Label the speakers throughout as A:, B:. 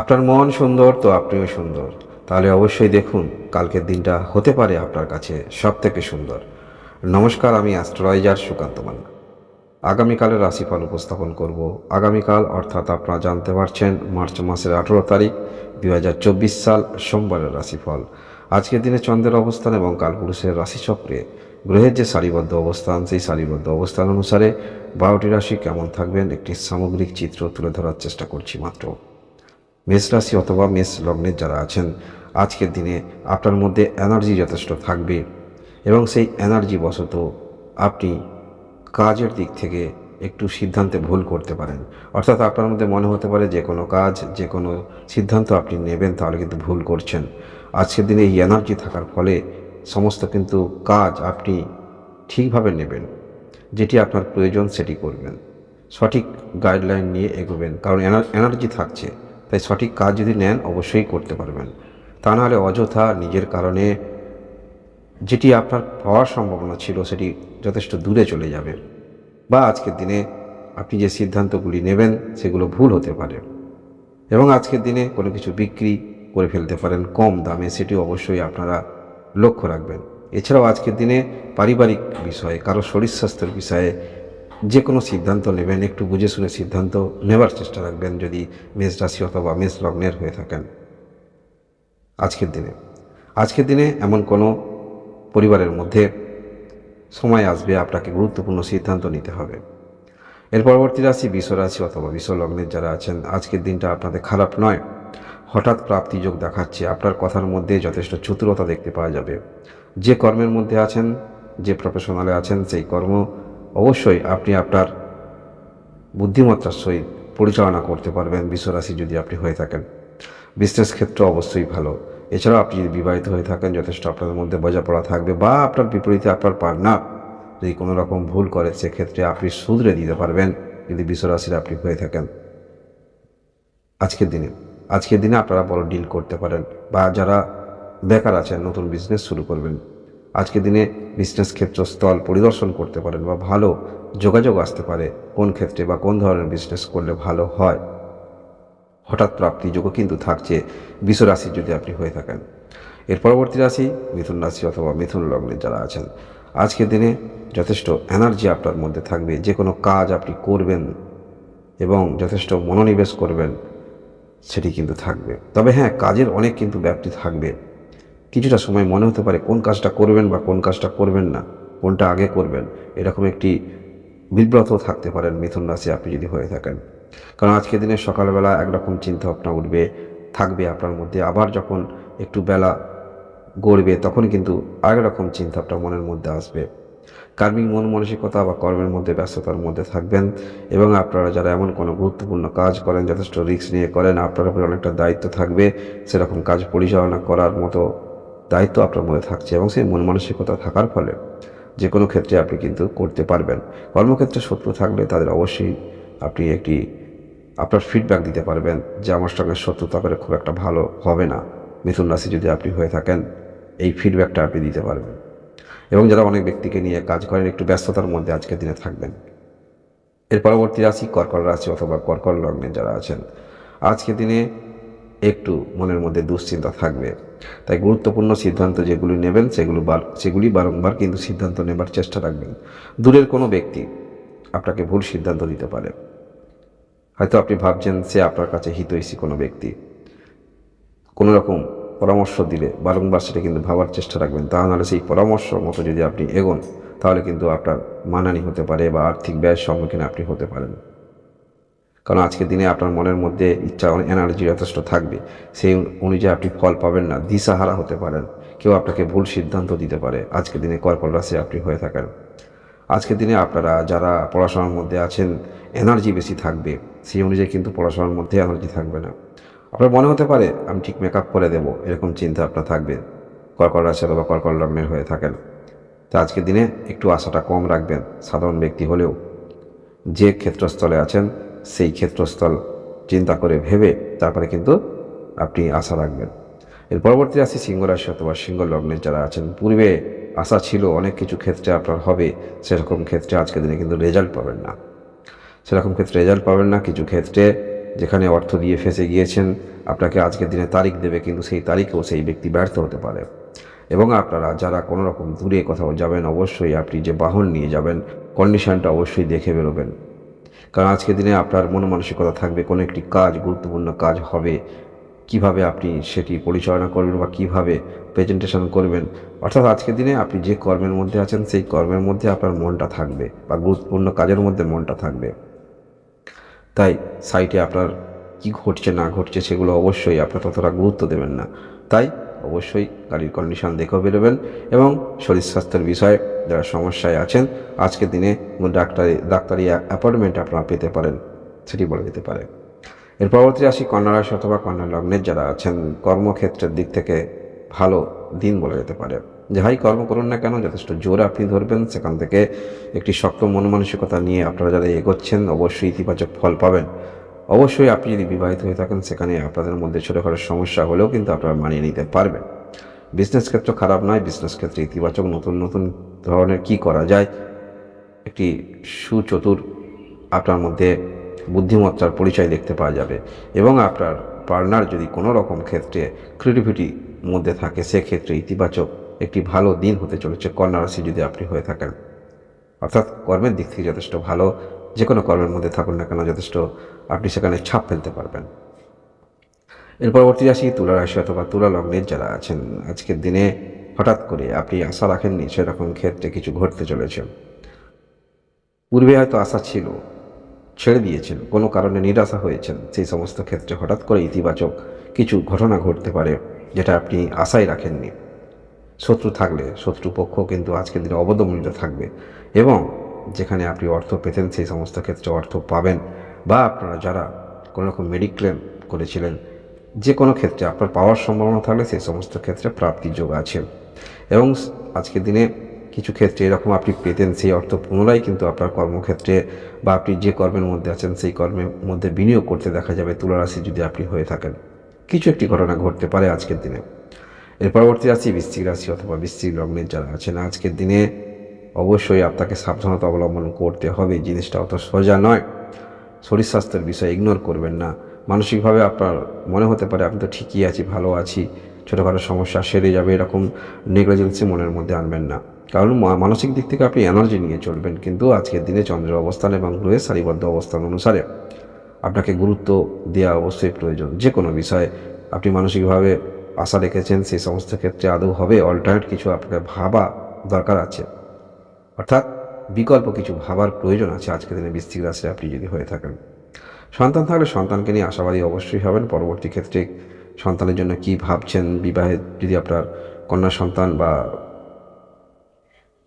A: আপনার মন সুন্দর তো আপনিও সুন্দর। তাহলে অবশ্যই দেখুন, কালকের দিনটা হতে পারে আপনার কাছে সব থেকে সুন্দর। নমস্কার, আমি অ্যাস্ট্রোলজার সুকান্ত মান্না। আগামীকালের রাশিফল উপস্থাপন করব। আগামীকাল, অর্থাৎ আপনারা জানতে পারছেন, মার্চ মাসের আঠেরো তারিখ দু হাজার চব্বিশ সাল, সোমবারের রাশিফল। আজকের দিনে চন্দ্রের অবস্থান এবং কালপুরুষের রাশিচক্রে গ্রহের যে সারিবদ্ধ অবস্থান, সেই সারিবদ্ধ অবস্থান অনুসারে বারোটি রাশি কেমন থাকবেন, একটি সামগ্রিক চিত্র তুলে ধরার চেষ্টা করছি মাত্র। মেষ রাশি অথবা মেষ লগ্নের যারা আছেন, আজকের দিনে আপনার মধ্যে এনার্জি যথেষ্ট থাকবে এবং সেই এনার্জি বশত আপনি কাজের দিক থেকে একটু সিদ্ধান্তে ভুল করতে পারেন। অর্থাৎ আপনার মধ্যে মনে হতে পারে যে কোনো কাজ, যে কোনো সিদ্ধান্ত আপনি নেবেন, তাহলে কিন্তু ভুল করছেন। আজকের দিনে এই এনার্জি থাকার ফলে সমস্ত কিন্তু কাজ আপনি ঠিকভাবে নেবেন। যেটি আপনার প্রয়োজন সেটি করবেন। সঠিক গাইডলাইন নিয়ে এগোবেন, কারণ এনার্জি থাকছে। তাই সঠিক কাজ যদি নেন, অবশ্যই করতে পারবেন। তা নাহলে অযথা নিজের কারণে যেটি আপনার পাওয়ার সম্ভাবনা ছিল, সেটি যথেষ্ট দূরে চলে যাবে। বা আজকের দিনে আপনি যে সিদ্ধান্তগুলি নেবেন, সেগুলো ভুল হতে পারে। এবং আজকের দিনে কোনো কিছু বিক্রি করে ফেলতে পারেন কম দামে সেটি অবশ্যই আপনারা লক্ষ্য রাখবেন। এছাড়াও আজকের দিনে পারিবারিক বিষয়ে, কারও শরীর স্বাস্থ্যের বিষয়ে যে কোনো সিদ্ধান্ত নেবেন, একটু বুঝে শুনে সিদ্ধান্ত নেবার চেষ্টা রাখবেন যদি মেষ রাশি অথবা মেষ লগ্নের হয়ে থাকেন। আজকের দিনে আজকের দিনে এমন কোনো পরিবারের মধ্যে সময় আসবে আপনাকে গুরুত্বপূর্ণ সিদ্ধান্ত নিতে হবে। এর পরবর্তী রাশি রাশি অথবা লগ্নের যারা আছেন, আজকের দিনটা আপনাদের খারাপ নয়। হঠাৎ প্রাপ্তিযোগ দেখাচ্ছে, আপনার কথার মধ্যে যথেষ্ট চতুরতা দেখতে পাওয়া যাবে। যে কর্মের মধ্যে আছেন, যে প্রফেশনালে আছেন, সেই কর্ম অবশ্যই আপনি আপনার বুদ্ধিমত্তার সহিত পরিচালনা করতে পারবেন, বিশ্বরাশি যদি আপনি হয়ে থাকেন। বিজনেস ক্ষেত্র অবশ্যই ভালো। এছাড়াও আপনি যদি বিবাহিত হয়ে থাকেন, যথেষ্ট আপনাদের মধ্যে বোঝাপড়া থাকবে বা আপনার বিপরীতে আপনার পার্টনার যদি কোনো রকম ভুল করে, সেক্ষেত্রে আপনি শুধরে দিতে পারবেন যদি বিশ্বরাশির আপনি হয়ে থাকেন। আজকের দিনে আজকের দিনে আপনারা বড় ডিল করতে পারেন বা যারা বেকার আছেন, নতুন বিজনেস শুরু করবেন। আজকের দিনে বিজনেস ক্ষেত্র স্থল পরিদর্শন করতে পারেন বা ভালো যোগাযোগ আসতে পারে, কোন ক্ষেত্রে বা কোন ধরনের বিজনেস করলে ভালো হয়। হঠাৎ প্রাপ্তি যোগও কিন্তু থাকছে রাশি যদি আপনি হয়ে থাকেন। এর পরবর্তী রাশি মিথুন রাশি অথবা মিথুন লগ্নের যারা আছেন। আজকের দিনে যথেষ্ট এনার্জি আপনার মধ্যে থাকবে, যে কোনো কাজ আপনি করবেন এবং যথেষ্ট মনোনিবেশ করবেন, সেটি কিন্তু থাকবে। তবে হ্যাঁ কাজের অনেক কিন্তু ব্যাপ্তি থাকবে। কিছুটা সময় মনে হতে পারে কোন কাজটা করবেন বা কোন কাজটা করবেন না, কোনটা আগে করবেন, এরকম একটি বিব্রত থাকতে পারেন মিথুন রাশি আপনি যদি হয়ে থাকেন। কারণ আজকের দিনে সকালবেলা একরকম চিন্তা ভাবনা উঠবে, থাকবে আপনার মধ্যে। আবার যখন একটু বেলা গড়বে, তখন কিন্তু আরেক রকম চিন্তা আপনার মনের মধ্যে আসবে। কার্মিক মন মানসিকতা বা কর্মের মধ্যে ব্যস্ততার মধ্যে থাকবেন এবং আপনারা যারা এমন কোনো গুরুত্বপূর্ণ কাজ করেন, যথেষ্ট রিস্ক নিয়ে করেন, আপনার উপরে অনেকটা দায়িত্ব থাকবে। সেরকম কাজ পরিচালনা করার মতো দায়িত্ব আপনার মনে থাকছে এবং সেই মন মানসিকতা থাকার ফলে যে কোনো ক্ষেত্রে আপনি কিন্তু করতে পারবেন। কর্মক্ষেত্রে শত্রু থাকলে তাদের অবশ্যই আপনি একটি, আপনার ফিডব্যাক দিতে পারবেন যে আমার সঙ্গে শত্রুতা করে খুব একটা ভালো হবে না। মিথুন রাশি যদি আপনি হয়ে থাকেন, এই ফিডব্যাকটা আপনি দিতে পারবেন। এবং যারা অনেক ব্যক্তিকে নিয়ে কাজ করেন, একটু ব্যস্ততার মধ্যে আজকের দিনে থাকবেন। এর পরবর্তী রাশি কর্কট রাশি অথবা কর্কট লগ্নে যারা আছেন, আজকের দিনে একটু মনের মধ্যে দুশ্চিন্তা থাকবে। তাই গুরুত্বপূর্ণ সিদ্ধান্ত যেগুলি নেবেন, সেগুলো সেগুলি বারংবার কিন্তু সিদ্ধান্ত নেবার চেষ্টা রাখবেন। দূরের কোনো ব্যক্তি আপনাকে ভুল সিদ্ধান্ত দিতে পারে। হয়তো আপনি ভাবছেন, সে আপনার কাছে হিতৈষী কোনো ব্যক্তি। কোনো রকম পরামর্শ দিলে বারংবার সেটা কিন্তু ভাবার চেষ্টা রাখবেন। তা নাহলে সেই পরামর্শ মতো যদি আপনি এগোন, তাহলে কিন্তু আপনার মানানি হতে পারে বা আর্থিক ব্যয়ের সম্মুখীন আপনি হতে পারেন। কারণ আজকের দিনে আপনার মনের মধ্যে ইচ্ছা এনার্জি যথেষ্ট থাকবে। সেই অনুযায়ী আপনি ফল পাবেন না, দিশাহারা হতে পারেন। কেউ আপনাকে ভুল সিদ্ধান্ত দিতে পারে। আজকের দিনে কর্কট রাশি আপনি হয়ে থাকেন। আজকের দিনে আপনারা যারা পড়াশোনার মধ্যে আছেন এনার্জি বেশি থাকবে। সেই অনুযায়ী কিন্তু পড়াশোনার মধ্যে এনার্জি থাকবে না। আপনার মনে হতে পারে, আমি ঠিক মেকআপ করে দেবো। এরকম চিন্তা আপনার থাকবে। কর্কট রাশি অথবা কর্কট লগ্নের হয়ে থাকেন। তা আজকের দিনে একটু আশাটা কম রাখবেন। সাধারণ ব্যক্তি হলেও যে ক্ষেত্রস্থলে আছেন সেই ক্ষেত্রস্থল চিন্তা করে ভেবে তারপরে কিন্তু আপনি আশা রাখবেন। এর পরবর্তী রাশি সিংহ রাশি অথবা সিংহ লগ্নের যারা আছেন, পূর্বে আশা ছিল অনেক কিছু ক্ষেত্রে আপনার হবে, সেরকম ক্ষেত্রে আজকের দিনে কিন্তু রেজাল্ট পাবেন না। সেরকম ক্ষেত্রে রেজাল্ট পাবেন না, কিছু ক্ষেত্রে যেখানে অর্থ দিয়ে ফেসে গিয়েছেন, আপনাকে আজকের দিনে তারিখ দেবে কিন্তু সেই তারিখেও সেই ব্যক্তি ব্যর্থ হতে পারে। এবং আপনারা যারা কোনো রকম দূরে কোথাও যাবেন, অবশ্যই আপনি যে বাহন নিয়ে যাবেন কন্ডিশনটা অবশ্যই দেখে বেরোবেন। কারণ আজকের দিনে আপনার মন মানসিকতা থাকবে, কোনো একটি কাজ, গুরুত্বপূর্ণ কাজ হবে। কীভাবে আপনি সেটি পরিচালনা করবেন বা কীভাবে প্রেজেন্টেশন করবেন? অর্থাৎ আজকের দিনে আপনি যে কর্মের মধ্যে আছেন, সেই কর্মের মধ্যে আপনার মনটা থাকবে বা গুরুত্বপূর্ণ কাজের মধ্যে মনটা থাকবে। তাই সাইটে আপনার কি ঘটছে, না ঘটছে, সেগুলো অবশ্যই আপনার ততটা গুরুত্ব দেবেন না। তাই অবশ্যই গাড়ির কন্ডিশন দেখেও বেরোবেন এবং শরীর স্বাস্থ্যের বিষয়ে যারা সমস্যায় আছেন, আজকের দিনে ডাক্তারি ডাক্তারি অ্যাপয়েন্টমেন্ট আপনারা পেতে পারেন, সেটি বলে দিতে পারে এর পরবর্তী আসি কন্যা রাশি অথবা কন্যা লগ্নের যারা আছেন, কর্মক্ষেত্রের দিক থেকে ভালো দিন বলা যেতে পারে। যাহাই কর্ম করুন না কেন, যথেষ্ট জোর আপনি ধরবেন, সেখান থেকে একটি শক্ত মন মানসিকতা নিয়ে আপনারা যারা এগোচ্ছেন, অবশ্যই ইতিবাচক ফল পাবেন। অবশ্যই আপনি যদি বিবাহিত হয়ে থাকেন, সেখানে আপনাদের মধ্যে ছোটোখাটো সমস্যা হলেও কিন্তু আপনারা মানিয়ে নিতে পারবেন। বিজনেস ক্ষেত্র খারাপ নয় বিজনেস ক্ষেত্রে ইতিবাচক নতুন নতুন ধরনের কি করা যায়, একটি সুচতুর আপনার মধ্যে বুদ্ধিমত্তার পরিচয় দেখতে পাওয়া যাবে এবং আপনার পার্টনার যদি কোনো রকম ক্ষেত্রে ক্রিয়েটিভিটি মধ্যে থাকে, সেক্ষেত্রে ইতিবাচক একটি ভালো দিন হতে চলেছে। কন্যা রাশি যদি আপনি হয়ে থাকেন, অর্থাৎ কর্মের দিক থেকে যথেষ্ট ভালো যে কোনো কর্মের মধ্যে থাকুন না কেন, যথেষ্ট আপনি সেখানে ছাপ ফেলতে পারবেন। এর পরবর্তী রাশি তুলা রাশি অথবা তুলা লগ্নের যারা আছেন, আজকের দিনে হঠাৎ করে আপনি আশা রাখেননি সেরকম ক্ষেত্রে কিছু ঘটতে চলেছে। পূর্বে হয়তো আশা ছিল, ছেড়ে দিয়েছেন, কোনো কারণে নিরাশা হয়েছেন, সেই সমস্ত ক্ষেত্রে হঠাৎ করে ইতিবাচক কিছু ঘটনা ঘটতে পারে, যেটা আপনি আশাই রাখেননি। শত্রু থাকলে, শত্রুপক্ষ কিন্তু আজকের দিনে অবদমূল্য থাকবে এবং যেখানে আপনি অর্থ পেতেন, সেই সমস্ত ক্ষেত্রে অর্থ পাবেন। বা আপনারা যারা কোনো রকম মেডিক্লেম করেছিলেন, যে কোনো ক্ষেত্রে আপনার পাওয়ার সম্ভাবনা থাকলে সেই সমস্ত ক্ষেত্রে প্রাপ্তির যোগ আছে। এবং আজকের দিনে কিছু ক্ষেত্রে এরকম আপনি পেতেন, সেই অর্থ পুনরায় কিন্তু আপনার কর্মক্ষেত্রে বা আপনি যে কর্মের মধ্যে আছেন, সেই কর্মের মধ্যে বিনিয়োগ করতে দেখা যাবে, তুলারাশি যদি আপনি হয়ে থাকেন। কিছু একটি ঘটনা ঘটতে পারে আজকের দিনে। এর পরবর্তী রাশি, বৃশ্চিক রাশি অথবা বৃশ্চিক লগ্নের যারা আছেন, আজকের দিনে অবশ্যই আপনাকে সাবধানতা অবলম্বন করতে হবে, জিনিসটা অত সোজা নয়। শরীর স্বাস্থ্যের বিষয় ইগনোর করবেন না। মানসিকভাবে আপনার মনে হতে পারে, আমি তো ঠিকই আছি, ভালো আছি, ছোটোখাটো সমস্যা সেরে যাবে, এরকম নেগলিজেন্সি মনের মধ্যে আনবেন না। কারণ মানসিক দিক থেকে আপনি এনার্জি নিয়ে চলবেন, কিন্তু আজকের দিনে চন্দ্রের অবস্থান এবং গ্রহের সারিবদ্ধ অবস্থান অনুসারে আপনাকে গুরুত্ব দেওয়া অবশ্যই প্রয়োজন। যে কোনো বিষয়ে আপনি মানসিকভাবে আশা রেখেছেন, সেই সমস্ত ক্ষেত্রে আদৌ হবে অল্টারনেট কিছু আপনাকে ভাবা দরকার আছে। অর্থাৎ বিকল্প কিছু ভাবার প্রয়োজন আছে আজকের দিনে বৃশ্চিক রাশি আপনি যদি হয়ে থাকেন। সন্তান থাকলে সন্তানকে নিয়ে আশাবাদী অবশ্যই হবেন। পরবর্তী ক্ষেত্রে সন্তানের জন্য কি ভাবছেন, বিবাহে যদি আপনার কন্যা সন্তান বা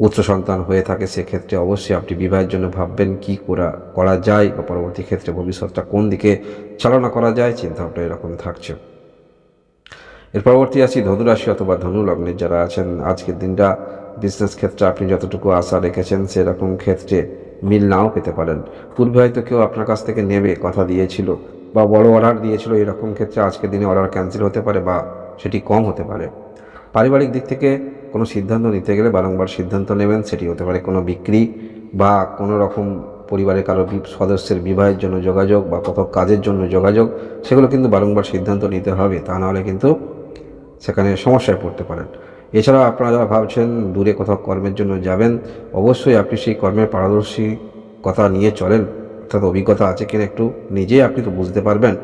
A: উচ্চ সন্তান হয়ে থাকে, সেক্ষেত্রে অবশ্যই আপনি বিবাহের জন্য ভাববেন কি করা করা যায় বা পরবর্তী ক্ষেত্রে ভবিষ্যৎটা কোন দিকে চালনা করা যায়, চিন্তাভাবনা এরকম থাকছে। এর পরবর্তী আসি ধনুরাশি অথবা ধনু লগ্নের যারা আছেন, আজকের দিনটা বিজনেস ক্ষেত্রে আপনি যতটুকু আশা রেখেছেন, সেরকম ক্ষেত্রে মিল নাও পেতে পারেন। পূর্বে হয়তো কেউ আপনার কাছ থেকে নেবে, কথা দিয়েছিল বা বড় অর্ডার দিয়েছিল, এরকম ক্ষেত্রে আজকের দিনে অর্ডার ক্যান্সেল হতে পারে বা সেটি কম হতে পারে। পারিবারিক দিক থেকে কোনো সিদ্ধান্ত নিতে গেলে বারংবার সিদ্ধান্ত নেবেন, সেটি হতে পারে কোনো বিক্রি বা কোনো রকম পরিবারের কারও সদস্যের বিবাহের জন্য যোগাযোগ বা কোথাও কাজের জন্য যোগাযোগ, সেগুলো কিন্তু বারংবার সিদ্ধান্ত নিতে হবে। তা নাহলে কিন্তু সেখানে সমস্যায় পড়তে পারেন। এছাড়াও আপনারা যারা ভাবছেন দূরে কোথাও কর্মের জন্য যাবেন, অবশ্যই আপনি সেই কর্মের পারদর্শী কথা নিয়ে চলেন। অর্থাৎ অভিজ্ঞতা আছে কিনা একটু নিজেই আপনি তো বুঝতে পারবেন।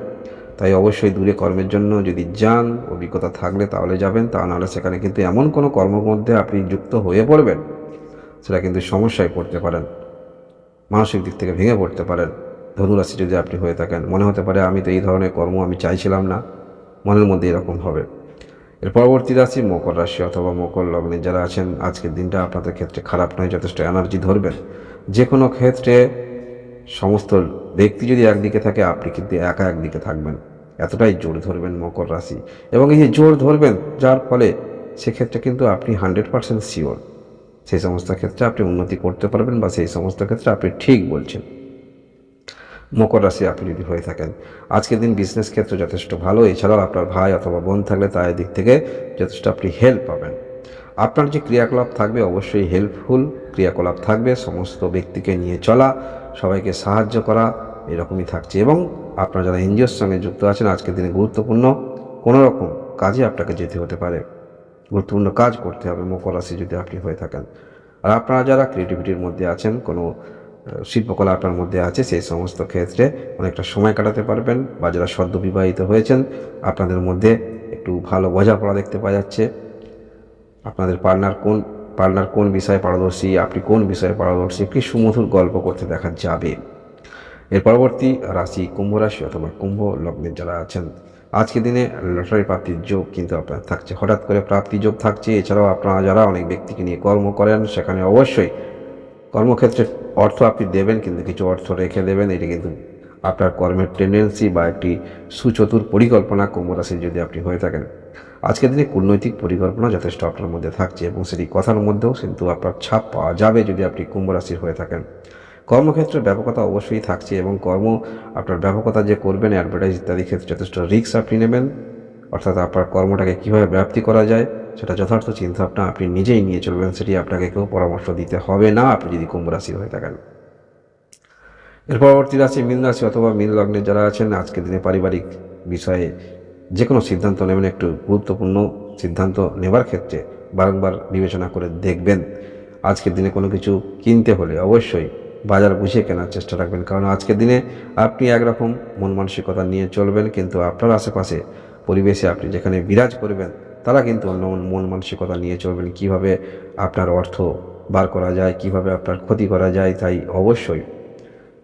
A: তাই অবশ্যই দূরে কর্মের জন্য যদি যান, অভিজ্ঞতা থাকলে তাহলে যাবেন, তা নাহলে সেখানে কিন্তু এমন কোনো কর্মের মধ্যে আপনি যুক্ত হয়ে পড়বেন, সেটা কিন্তু সমস্যায় পড়তে পারেন, মানসিক দিক থেকে ভেঙে পড়তে পারেন। ধনুরাশি যদি আপনি হয়ে থাকেন, মনে হতে পারে, আমি তো এই ধরনের কর্ম আমি চাইছিলাম না। মনের মধ্যে এরকম হবে। এর পরবর্তী রাশি মকর রাশি অথবা মকর লগ্নে। যারা আছেন, আজকের দিনটা আপনাদের ক্ষেত্রে খারাপ নয়, যথেষ্ট এনার্জি ধরবেন। যে কোনো ক্ষেত্রে সমস্ত ব্যক্তি যদি একদিকে থাকে, আপনি কিন্তু একা একদিকে থাকবেন। এতটাই জোর ধরবেন মকর রাশি। এবং এই যে জোর ধরবেন, যার ফলে সেক্ষেত্রে কিন্তু আপনি হান্ড্রেড পার্সেন্ট শিওর সেই সমস্ত ক্ষেত্রে আপনি উন্নতি করতে পারবেন বা সেই সমস্ত ক্ষেত্রে আপনি ঠিক বলছেন। মকর রাশি আপনি যদি হয়ে থাকেন। আজকের দিন বিজনেস ক্ষেত্রে যথেষ্ট ভালো। এছাড়াও আপনার ভাই অথবা বোন থাকলে তার দিক থেকে যথেষ্ট আপনি হেল্প পাবেন। আপনার যে ক্রিয়াকলাপ থাকবে অবশ্যই হেল্পফুল ক্রিয়াকলাপ থাকবে। সমস্ত ব্যক্তিকে নিয়ে চলা, সবাইকে সাহায্য করা, এরকমই থাকছে। এবং আপনারা যারা এনজিওর সঙ্গে যুক্ত আছেন, আজকের দিনে গুরুত্বপূর্ণ কোনো রকম কাজে আপনাকে যেতে হতে পারে। গুরুত্বপূর্ণ কাজ করতে হবে মকর রাশি যদি আপনি হয়ে থাকেন। আর আপনারা যারা ক্রিয়েটিভিটির মধ্যে আছেন, কোনো আহ, শিল্পকলা আপনার মধ্যে আছে সেই সমস্ত ক্ষেত্রে অনেকটা সময় কাটাতে পারবেন বা যারা সদ্য বিবাহিত হয়েছেন আপনাদের মধ্যে একটু ভালো বোঝাপড়া দেখতে পাওয়া যাচ্ছে। আপনাদের পার্টনার কোন পার্টনার কোন বিষয়ে পারদর্শী আপনি কোন বিষয়ে পারদর্শী একটি সুমধুর গল্প করতে দেখা যাবে? এর পরবর্তী রাশি কুম্ভ রাশি অথবা কুম্ভ লগ্নের যারা আছেন আজকে দিনে লটারি প্রাপ্তির যোগ কিন্তু আপনার থাকছে। হঠাৎ করে প্রাপ্তি যোগ থাকছে। এছাড়াও আপনারা যারা অনেক ব্যক্তিকে নিয়ে কর্ম করেন সেখানে অবশ্যই কর্মক্ষেত্রে অর্থ আপনি দেবেন কিন্তু কিছু অর্থ রেখে দেবেন, এটা কিন্তু আপনার কর্মের টেন্ডেন্সি বা একটি সুচতুর পরিকল্পনা কুম্ভরাশির যদি আপনি হয়ে থাকেন। আজকের দিনে কূটনৈতিক পরিকল্পনা যথেষ্ট আপনার মধ্যে থাকছে এবং সেটি কথার মধ্যেও কিন্তু আপনার ছাপ পাওয়া যাবে যদি আপনি কুম্ভ রাশির হয়ে থাকেন। কর্মক্ষেত্রে ব্যাপকতা অবশ্যই থাকছে এবং কর্ম আপনার ব্যাপকতা যে করবেন অ্যাডভার্টাইজ ইত্যাদি ক্ষেত্রে যথেষ্ট রিস্ক আপনি নেবেন। অর্থাৎ আপনার কর্মটাকে কীভাবে ব্যাপ্তি করা যায় সেটা যথার্থ চিন্তাভাবনা, আপনি নিজেই নিয়ে চলবেন, সেটি আপনাকে কেউ পরামর্শ দিতে হবে না, আপনি যদি কুম্ভ রাশি হয়ে থাকেন। এর পরবর্তী রাশি মীন রাশি অথবা মীন লগ্নে যারা আছেন আজকের দিনে পারিবারিক বিষয়ে যে কোনো সিদ্ধান্ত নেবেন, একটু গুরুত্বপূর্ণ সিদ্ধান্ত নেবার ক্ষেত্রে বারংবার বিবেচনা করে দেখবেন। আজকের দিনে কোনো কিছু কিনতে হলে অবশ্যই বাজার বুঝে কেনার চেষ্টা রাখবেন, কারণ আজকের দিনে আপনি একরকম মন মানসিকতা নিয়ে চলবেন, কিন্তু আপনার আশেপাশে পরিবেশে আপনি যেখানে বিরাজ করবেন তারা কিন্তু অন্য মন মানসিকতা নিয়ে চলবেন, কীভাবে আপনার অর্থ বার করা যায়, কীভাবে আপনার ক্ষতি করা যায়, তাই অবশ্যই।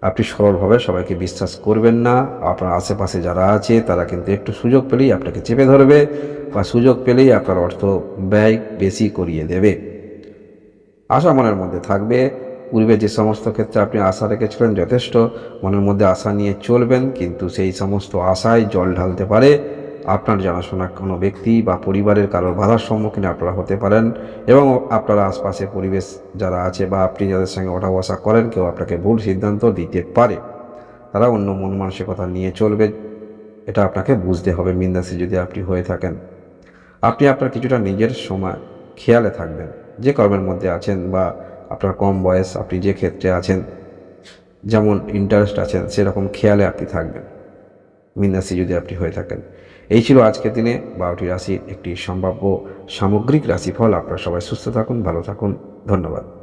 A: আপনি সরলভাবে সবাইকে বিশ্বাস করবেন না, আপনার আশেপাশে যারা আছে, তারা কিন্তু একটু সুযোগ পেলেই আপনাকে চেপে ধরবে বা সুযোগ পেলেই আপনার অর্থ ব্যয় বেশি করিয়ে দেবে। আশা মনের মধ্যে থাকবে, পূর্বে যে সমস্ত ক্ষেত্রে আপনি আশা রেখেছিলেন যথেষ্ট, মনের মধ্যে আশা নিয়ে চলবেন, কিন্তু সেই সমস্ত আশায় জল ঢালতে পারে আপনার জানাশোনা কোনো ব্যক্তি বা পরিবারের কারোর বাধার সম্মুখীন আপনারা হতে পারেন এবং আপনার আশপাশে পরিবেশ যারা আছে বা আপনি যাদের সঙ্গে ওঠা বসা করেন, কেউ আপনাকে ভুল সিদ্ধান্ত দিতে পারে। তারা অন্য মন মানসিকতা নিয়ে চলবে, এটা আপনাকে বুঝতে হবে মিন্দাসি যদি আপনি হয়ে থাকেন। আপনি আপনার কিছুটা নিজের সময় খেয়ালে থাকবেন, যে কর্মের মধ্যে আছেন বা আপনার কম বয়স আপনি যে ক্ষেত্রে আছেন, যেমন ইন্টারেস্ট আছেন, সেরকম খেয়ালে আপনি থাকবেন। মিন্দাসি যদি আপনি হয়ে থাকেন। এই ছিল আজকের দিনে বারোটি রাশির একটি সম্ভাব্য সামগ্রিক রাশিফল। আপনারা সবাই সুস্থ থাকুন, ভালো থাকুন। ধন্যবাদ।